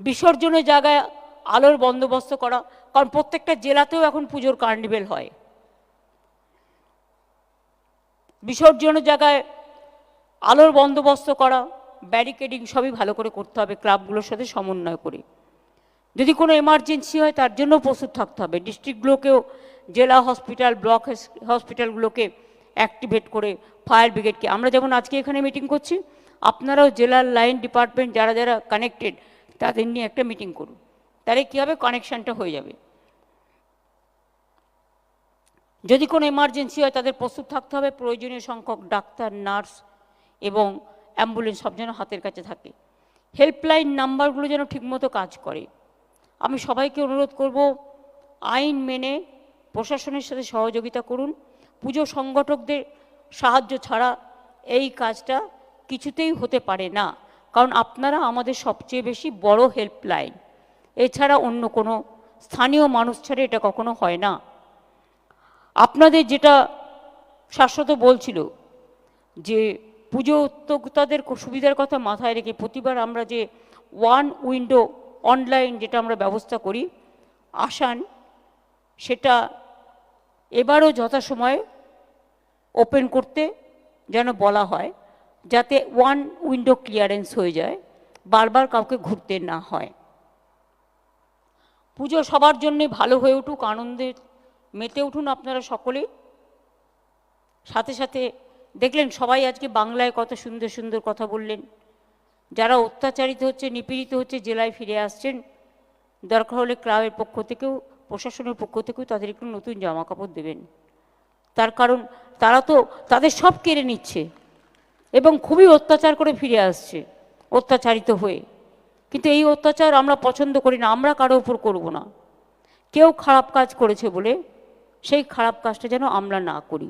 বিসর্জনের জায়গায় আলোর বন্দোবস্ত করা, কারণ প্রত্যেকটা জেলাতেও এখন পুজোর কার্নিভেল হয়। বিসর্জনের জায়গায় আলোর বন্দোবস্ত করা, ব্যারিকেডিং সবই ভালো করে করতে হবে, ক্লাবগুলোর সাথে সমন্বয় করে। যদি কোনো এমার্জেন্সি হয়, তার জন্য প্রস্তুত থাকতে হবে। ডিস্ট্রিক্টগুলোকেও, জেলা হসপিটাল, ব্লক হসপিটালগুলোকে অ্যাক্টিভেট করে ফায়ার ব্রিগেডকে। আমরা যেমন আজকে এখানে মিটিং করছি, আপনারাও জেলার লাইন ডিপার্টমেন্ট, যারা যারা কানেক্টেড তাদের নিয়ে একটা মিটিং করুন। তাহলে কী হবে? কানেকশানটা হয়ে যাবে। যদি কোনো এমার্জেন্সি হয়, তাদের প্রস্তুত থাকতে হবে। প্রয়োজনীয় সংখ্যক ডাক্তার নার্স এবং অ্যাম্বুলেন্স সব যেন হাতের কাছে থাকে। হেল্পলাইন নাম্বারগুলো যেন ঠিকমতো কাজ করে। আমি সবাইকে অনুরোধ করব, আইন মেনে প্রশাসনের সাথে সহযোগিতা করুন। পুজো সংগঠকদের সাহায্য ছাড়া এই কাজটা কিছুতেই হতে পারে না। কারণ আপনারা আমাদের সবচেয়ে বেশি বড় হেল্পলাইন এছাড়া অন্য কোনো স্থানীয় মানুষ ছাড়া এটা কখনো হয় না। আপনাদের যেটা শাশ্বত বলছিল যে পুজো উদ্যোক্তাদের সুবিধার কথা মাথায় রেখে প্রতিবার আমরা যে ওয়ান উইন্ডো অনলাইন যেটা আমরা ব্যবস্থা করি, আসান, সেটা এবারও যথাসময়ে ওপেন করতে যেন বলা হয়। যাতে ওয়ান উইন্ডো ক্লিয়ারেন্স হয়ে যায়, বারবার কাউকে ঘুরতে না হয়। পুজো সবার জন্যে ভালো হয়ে উঠুক, আনন্দে মেতে উঠুন আপনারা সকলেই। সাথে সাথে দেখলেন, সবাই আজকে বাংলায় কত সুন্দর সুন্দর কথা বললেন। যারা অত্যাচারিত হচ্ছে, নিপীড়িত হচ্ছে, জেলায় ফিরে আসছেন, দরকার হলে ক্লাবের পক্ষ থেকেও, প্রশাসনের পক্ষ থেকেও তাদের একটু নতুন জামা কাপড় দেবেন। তার কারণ, তারা তো তাদের সব কেড়ে নিচ্ছে। এবং খুবই অত্যাচার করে ফিরে আসছে, অত্যাচারিত হয়ে। কিন্তু এই অত্যাচার আমরা পছন্দ করি না, আমরা কারও উপর করব না। কেউ খারাপ কাজ করেছে বলে সেই খারাপ কাজটা যেন আমরা না করি।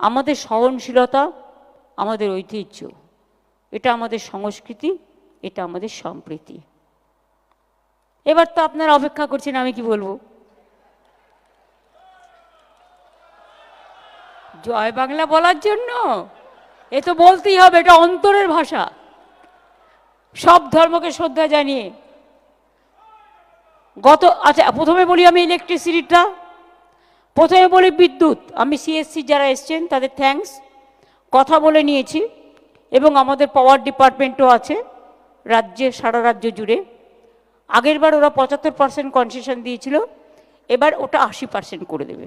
আমাদের সহনশীলতা, আমাদের ঐতিহ্য, এটা আমাদের সংস্কৃতি, এটা আমাদের সম্প্রীতি। এবার তো আপনারা অপেক্ষা করছেন, আমি কি বলব? জয় বাংলা বলার জন্য? এ তো বলতেই হবে, এটা অন্তরের ভাষা। সব ধর্মকে শ্রদ্ধা জানিয়ে। গত আচ্ছা প্রথমে বলি আমি ইলেকট্রিসিটিটা প্রথমে বলি বিদ্যুৎ। আমি সিএসসি যারা এসছেন, তাদের থ্যাঙ্কস কথা বলে নিয়েছি, এবং আমাদের পাওয়ার ডিপার্টমেন্টও আছে, রাজ্যে, সারা রাজ্য জুড়ে। আগের বার ওরা পঁচাত্তর পার্সেন্ট কনসেশন দিয়েছিল, এবার ওটা আশি পার্সেন্ট করে দেবে।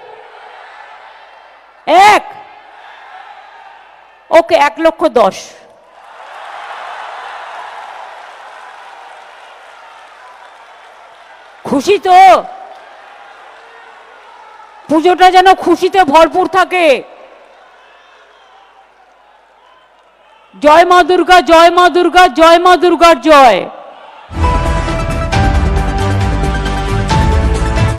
এক। ওকে এক লক্ষ দশ। খুশি তো? পুজোটা যেন খুশিতে ভরপুর থাকে। জয় মা দুর্গা, জয় মা দুর্গা, জয় মা দুর্গার জয়।